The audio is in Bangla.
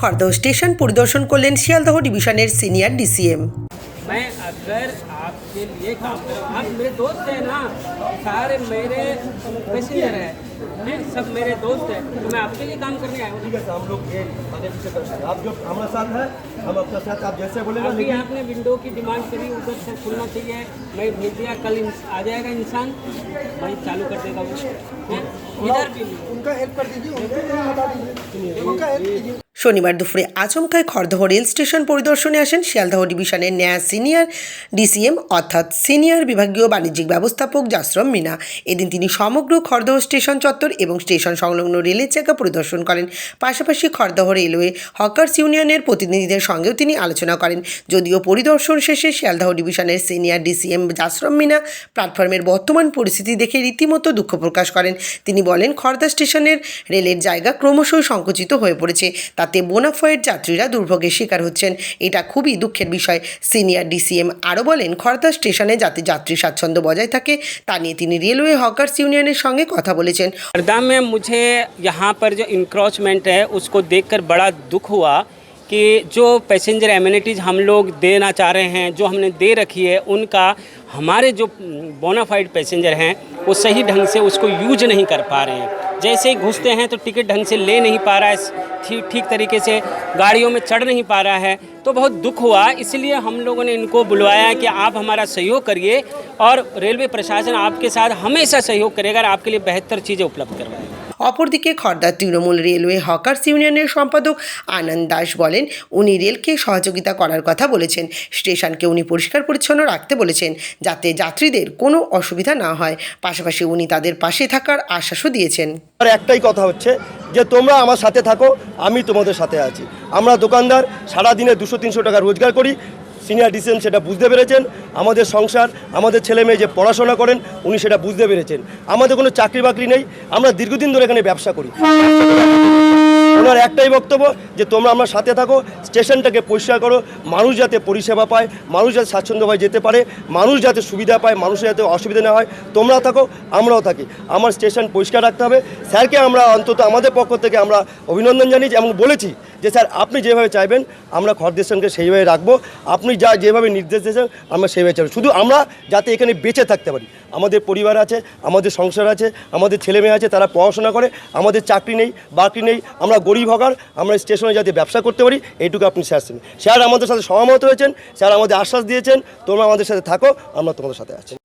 খড়দহ স্টেশন পরিদর্শন করলেন শিয়ালদহ ডিভিশনের সিনিয়র ডিসিএম मैं अगर आपके लिए काम कर रहा हूँ आप मेरे दोस्त हैं ना सारे मेरे पैसेंजर हैं हैं, सब मेरे दोस्त हैं तो मैं आपके लिए काम करने आया हूँ ठीक है सर, हम लोग ये आगे पीछे कर सकते हैं। आप जो हमारे साथ है हम अपने साथ आप जैसे बोलेंगे अभी लेकिन आपने विंडो की डिमांड करी उधर से खुलना चाहिए मैं भेज दिया कल इंस- आ जाएगा इंसान भाई चालू कर देगा वो हैं? इधर भी नहीं। उनका हेल्प कर दीजिए उनको बता दीजिए उनका हेल्प कीजिए শনিবার দুপুরে আচমকায় খড়দহ রেল স্টেশন পরিদর্শনে আসেন শিয়ালদহ ডিভিশনের ন্যায় সিনিয়র ডিসিএম, অর্থাৎ সিনিয়র বিভাগীয় বাণিজ্যিক ব্যবস্থাপক জাসরম মিনা। এদিন তিনি সমগ্র খড়দহ স্টেশন চত্বর এবং স্টেশন সংলগ্ন রেলের জায়গা পরিদর্শন করেন। পাশাপাশি খড়দহ রেলওয়ে, হকার্স ইউনিয়নের প্রতিনিধিদের সঙ্গেও তিনি আলোচনা করেন। যদিও পরিদর্শন শেষে শিয়ালদহ ডিভিশনের সিনিয়র ডিসিএম জাসরম মিনা প্ল্যাটফর্মের বর্তমান পরিস্থিতি দেখে রীতিমতো দুঃখ প্রকাশ করেন। তিনি বলেন খড়দা স্টেশনের রেলের জায়গা ক্রমশই সংকুচিত হয়ে পড়েছে। তাতে বোনাফয়েড যাত্রীরা দুর্ভোগের শিকার হচ্ছেন এটা খুবই দুঃখের বিষয় সিনিয়র ডিসিএম আরও বলেন খড়দা স্টেশনে যাতে যাত্রী স্বাচ্ছন্দ্য বজায় থাকে তা নিয়ে তিনি রেলওয়ে হকার্স ইউনিয়নের সঙ্গে কথা বলেছেন हरदा में मुझे यहाँ पर जो इंक्रोचमेंट है उसको देखकर बड़ा दुख हुआ कि जो पैसेंजर एम्यूनिटीज़ हम लोग देना चाह रहे हैं जो हमने दे रखी है उनका हमारे जो बोनाफाइड पैसेंजर हैं, वो सही ढंग से उसको यूज़ नहीं कर पा रहे हैं। जैसे ही घुसते हैं तो टिकट ढंग से ले नहीं पा रहा है ठीक ठीक तरीके से गाड़ियों में चढ़ नहीं पा रहा है। तो बहुत दुख हुआ, इसलिए हम लोगों ने इनको बुलवाया कि आप हमारा सहयोग करिए और रेलवे प्रशासन आपके साथ हमेशा सहयोग करेगा और आपके लिए बेहतर चीज़ें उपलब्ध करवाएगा অপরদিকে খড়দা তৃণমূল রেলওয়ে হকার্স ইউনিয়নের সম্পাদক আনন্দ দাস বলেন, উনি রেলকে সহযোগিতা করার কথা বলেছেন। স্টেশনকে উনি পরিষ্কার পরিচ্ছন্ন রাখতে বলেছেন, যাতে যাত্রীদের কোনো অসুবিধা না হয়। পাশাপাশি উনি তাদের পাশে থাকার আশ্বাসও দিয়েছেন। আর একটাই কথা হচ্ছে যে, তোমরা আমার সাথে থাকো, আমি তোমাদের সাথে আছি। আমরা দোকানদার, সারাদিনে দুশো, তিনশো টাকা রোজগার করি। সিনিয়র ডিসিএম সেটা বুঝতে পেরেছেন। আমাদের সংসার, আমাদের ছেলে মেয়ে যে পড়াশোনা করেন, উনি সেটা বুঝতে পেরেছেন। আমাদের কোনো চাকরি বাকরি নেই, আমরা দীর্ঘদিন ধরে এখানে ব্যবসা করি। ওনার একটাই বক্তব্য যে তোমরা আমার সাথে থাকো, স্টেশনটাকে পরিষ্কার করো, মানুষ যাতে পরিষেবা পায়, মানুষ যাতে স্বাচ্ছন্দ্যভাবে যেতে পারে, মানুষ যাতে সুবিধা পায়, মানুষের যাতে অসুবিধা না হয়, তোমরা থাকো, আমরাও থাকি। আমার স্টেশন পরিষ্কার রাখতে হবে। স্যারকে আমরা অন্তত আমাদের পক্ষ থেকে আমরা অভিনন্দন জানিয়েছি এবং বলেছি যে, স্যার, আপনি যেভাবে চাইবেন, আমরা খড়দেশনকে সেইভাবে রাখব। আপনি যা যেভাবে নির্দেশ দিয়েছেন, আমরা সেইভাবে চাইব। শুধু আমরা যাতে এখানে বেঁচে থাকতে পারি। আমাদের পরিবার আছে, আমাদের সংসার আছে, আমাদের ছেলে মেয়ে আছে, তারা পড়াশোনা করে, আমাদের চাকরি নেই, বাকরি নেই, আমরা গরিব হকার, আমরা স্টেশনে যাতে ব্যবসা করতে পারি, এইটুকু আপনি স্যার। স্যার আমাদের সাথে সহমত হয়েছেন, স্যার আমাদের আশ্বাস দিয়েছেন, তোমরা আমাদের সাথে থাকো, আমরা তোমাদের সাথে আছি